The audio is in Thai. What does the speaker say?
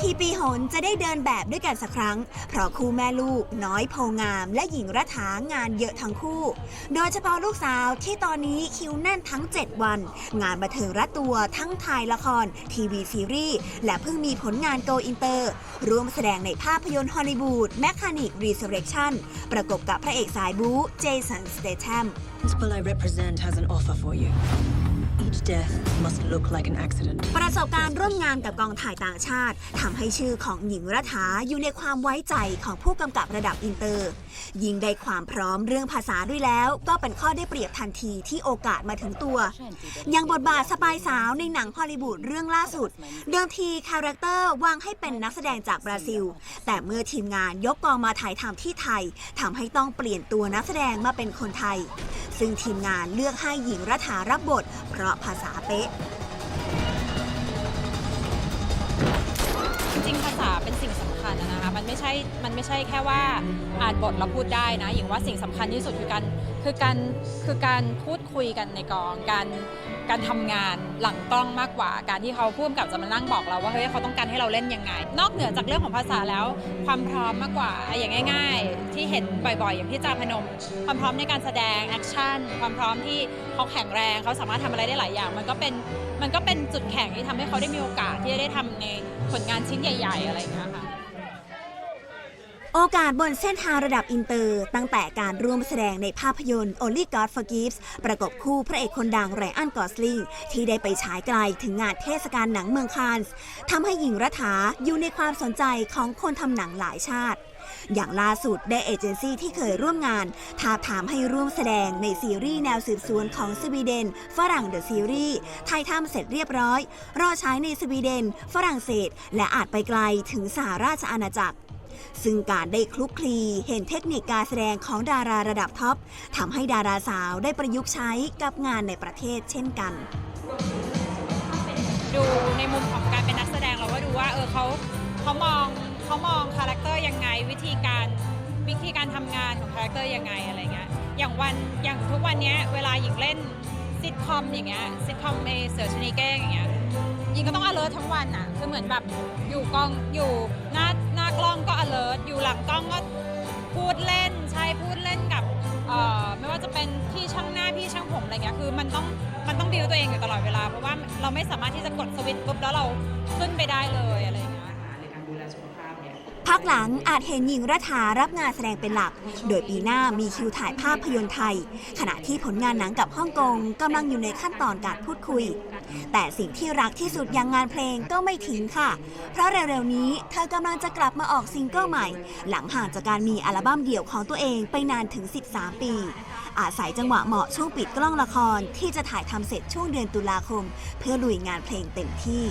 ทีปีหนจะได้เดินแบบด้วยกันสักครั้ง เพราะคู่แม่ลูก น้อยโพงาม และหญิงรัฐางานเยอะทั้งคู่ โดยเฉพาะลูกสาวที่ตอนนี้คิวแน่นทั้ง 7 วัน งานบันเทิงรัดตัวทั้งถ่ายละคร ทีวีซีรีส์ และเพิ่งมีผลงานโกอินเตอร์ ร่วมแสดงในภาพยนตร์ฮอลลีวูดแมคคานิกรีเซเรคชั่นประกบกับพระเอกสายบู๊เจสันสเตทัม principal I represent has an offer for you. Each death must look like an accident. ประสบการณ์ร่วมงานกับกองถ่ายต่างชาติทำให้ชื่อของหญิงรัฐาอยู่ในความไว้ใจของผู้กำกับระดับอินเตอร์ ยิ่งได้ความพร้อมเรื่องภาษาด้วยแล้ว ก็เป็นข้อได้เปรียบทันทีที่โอกาสมาถึงตัวย่างบทบาทสปายสาวในหนังฮอลลีวูดเรื่องล่าสุด เดิมทีคาแรคเตอร์วางให้เป็นนักแสดงจากบราซิล แต่เมื่อทีมงานยกกองมาถ่ายทำที่ไทยทำให้ต้องเปลี่ยนตัวนักแสดงมาเป็นคนไทย ซึ่งทีมงานเลือกให้หญิงรัฐารับบท เพราะภาษาเป๊ะ จริงๆภาษาเป็นสิ่งสำคัญนะนะคะ มันไม่ใช่ มันไม่ใช่แค่ว่าอ่านบทแล้วพูดได้นะ อย่างว่าสิ่งสำคัญที่สุดคือการ คือการ คือการพูดคุยกันในกอง การ การทำงานหลังกล้องมากกว่า การที่เขาพูดกับจะมานั่งบอกเราว่าเฮ้ยเขาต้องการให้เราเล่นยังไง นอกเหนือจากเรื่องของภาษาแล้ว ความพร้อมมากกว่าอะอย่างง่าย ๆ ที่เห็นบ่อยๆ อย่างพี่จาพนม ความพร้อมในการแสดงแอคชั่นความพร้อมที่เขาแข็งแรงเขาสามารถทำอะไรได้หลายอย่าง มันก็เป็นมันก็เป็นจุดแข็งที่ทำให้เขาได้มีโอกาสที่จะได้ทำในผลงานชิ้นใหญ่ ๆ อะไรอย่างเงี้ยค่ะ โอกาสบนเส้นทางระดับอินเตอร์ ตั้งแต่การร่วมแสดงในภาพยนตร์ Only God Forgives ประกบคู่พระเอกคนดังไรอันกอสลิงที่ได้ไปฉายไกลถึงงานเทศกาลหนังเมืองคานส์ทำให้หญิงรัฐาอยู่ในความสนใจของคนทำหนังหลายชาติ อย่างล่าสุดได้เอเจนซี่ที่เคยร่วมงานท้าบทามให้ร่วมแสดงในซีรีส์แนวสืบสวนของสวีเดน ฝรั่งเดอะซีรีส์ไทยทำเสร็จเรียบร้อย รอใช้ในสวีเดน ฝรั่งเศส และอาจไปไกลถึงสหราชอาณาจักร ซึ่งการได้คลุกคลีเห็นเทคนิคการแสดงของดาราระดับท็อปทำให้ดาราสาวได้ประยุกต์ใช้กับงานในประเทศเช่นกัน ดูในมุมของการเป็นนักแสดงเราก็ดูว่าเออเขาเขามองเขามองคาแรคเตอร์ยังไงวิธีการวิธีการทำงานของคาแรคเตอร์ยังไงอะไรเงี้ยอย่างวันอย่างทุกวันนี้เวลาหญิงเล่นซิทคอมอย่างเงี้ยซิทคอมในเสือชนีแก้งอย่างเงี้ยหญิงก็ต้อง alert ทั้งวันอะ คือเหมือนแบบอยู่กองอยู่หน้าากล้องก็ alert อยู่หลังกล้องก็พูดเล่นใช่พูดเล่นกับเอ่อไม่ว่าจะเป็นพี่ช่างหน้าพี่ช่างผมอะไรเงี้ยคือมันต้องมันต้องดิวตัวเองอยู่ตลอดเวลาเพราะว่าเราไม่สามารถที่จะกดสวิตช์ปุ๊บแล้วเราขึ้นไปได้เลยอะไรเงี้ย พักหลังอาจเห็นหญิงรัฐารับงานแสดงเป็นหลัก โดยปีหน้ามีคิวถ่ายภาพยนตร์ไทย ขณะที่ผลงานหนังกับฮ่องกงกำลังอยู่ในขั้นตอนการพูดคุย แต่สิ่งที่รักที่สุดอย่างงานเพลงก็ไม่ทิ้งค่ะ เพราะเร็วๆนี้เธอกำลังจะกลับมาออกซิงเกิลใหม่ หลังห่างจากการมีอัลบั้มเดี่ยวของตัวเองไปนานถึง 13 ปี อาศัยจังหวะเหมาะช่วงปิดกล้องละครที่จะถ่ายทำเสร็จช่วงเดือนตุลาคม เพื่อลุยงานเพลงเต็มที่